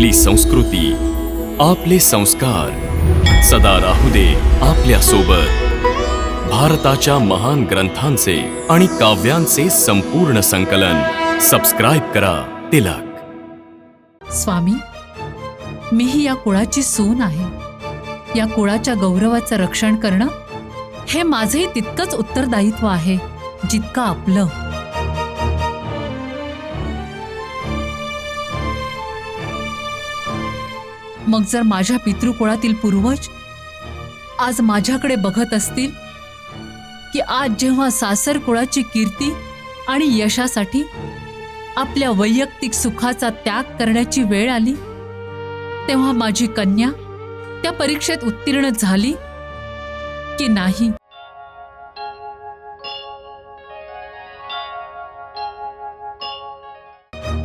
आपली संस्कृती आपले संस्कार. सदा राहू दे आपल्यासोबत भारताच्या महान ग्रंथांचे आणि काव्यांचे संपूर्ण संकलन. सबस्क्राईब करा तिलक. स्वामी मीही या कुळाची सून आहे. या कुळाच्या गौरवाचं रक्षण करणं हे माझे तितकंच उत्तरदायित्व आहे जितकं आपलं. मग जर माझ्या पितृकुळातील पूर्वज आज माझ्याकडे बघत असतील की आज जेव्हा सासर कुळाची कीर्ती आणि यशासाठी आपल्या वैयक्तिक सुखाचा त्याग करण्याची वेळ आली तेव्हा माझी कन्या त्या परीक्षेत उत्तीर्ण झाली की नाही?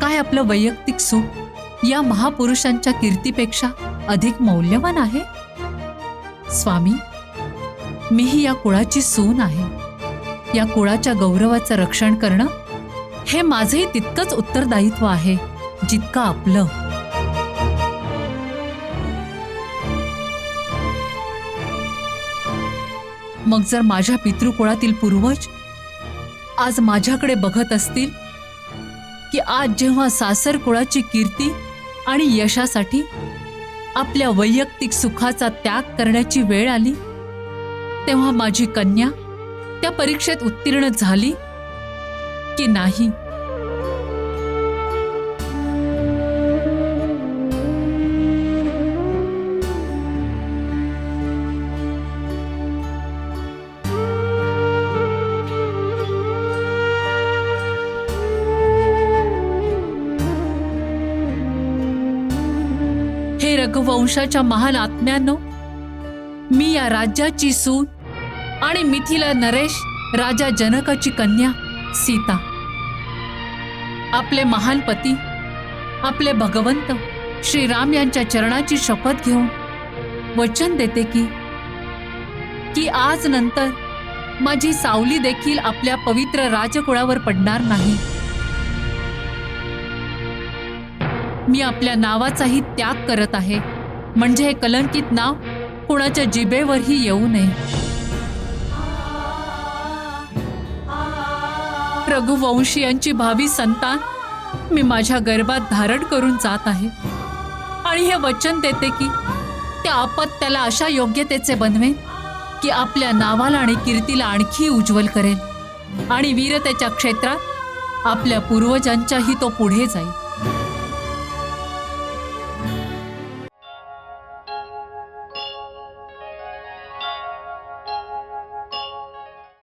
काय आपलं वैयक्तिक सुख? या महापुरुषांच्या कीर्तीपेक्षा अधिक मौल्यवान आहे? स्वामी मीही या कुळाची सून आहे. या कुळाच्या गौरवाचं रक्षण करणं हे माझंही तितकंच उत्तरदायित्व आहे जितकं आपलं. मग जर माझ्या पितृकुळातील पूर्वज आज माझ्याकडे बघत असतील की आज जेव्हा सासर कुळाची कीर्ती आणि यशासाठी आपल्या वैयक्तिक सुखाचा त्याग करण्याची वेळ आली. तेव्हा माझी कन्या त्या परीक्षेत उत्तीर्ण झाली की नाही? रघुवंशाच्या महान आत्म्यांनो मी या राज्याची सून आणि मिथिला नरेश राजा जनकाची कन्या सीता. आपले महान पती आपले भगवंत श्रीराम यांच्या चरणाची शपथ घेऊन वचन देते की की आज नंतर माझी सावली देखील आपल्या पवित्र राजकुळावर पडणार नाही. मी आपल्या नावाचाही त्याग करत आहे. म्हणजे हे कलंकित नाव कुणाच्या जिभेवरही येऊ नये. रघुवंशीयांची भावी संतान मी माझ्या गर्भात धारण करून जात आहे. आणि हे वचन देते की त्या अपत्याला अशा योग्यतेचे बनवेन की आपल्या नावाला आणि कीर्तीला आणखी उज्ज्वल करेल. आणि वीरतेच्या क्षेत्रात आपल्या पूर्वजांच्याही तो पुढे जाईल.